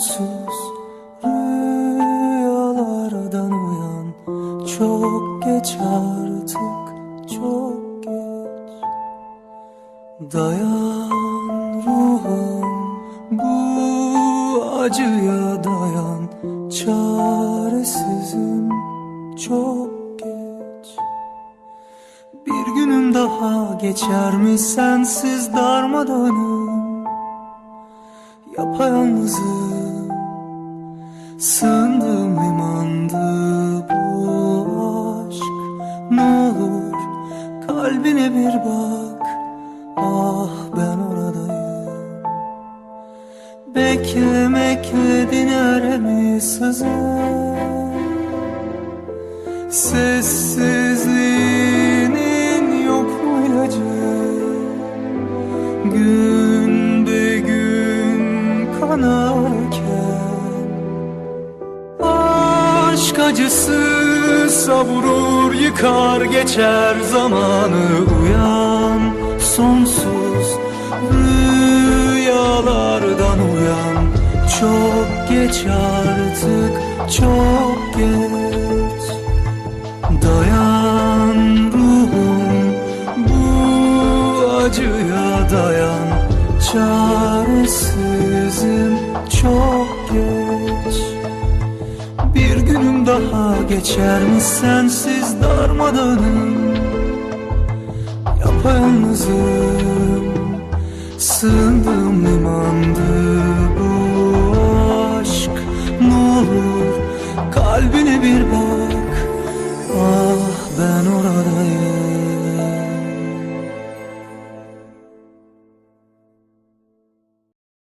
sonsuz rüyalardan uyan. Çok geç artık çok geç. Dayan ruhum bu acıya dayan. Çaresizim çok geç. Bir günüm daha geçer mi sensiz darmadağınım? Yapayalnızım. Sığındığım limandı bu aşk. Ne olur kalbine bir bak. Ah ben oradayım. Beklemekle dinler sızar Sessizliğinin yok mu ilacı? Gün acısı savurur yıkar geçer zamanı uyan. Sonsuz rüyalardan uyan. Çok geç artık çok geç. Dayan ruhum bu acıya dayan. Çaresizim çok geç daha geçer mi sensiz darmadanım Yapayalnızım Sığındığım limandı bu aşk. Ne olur kalbine bir bak. Ah ben orada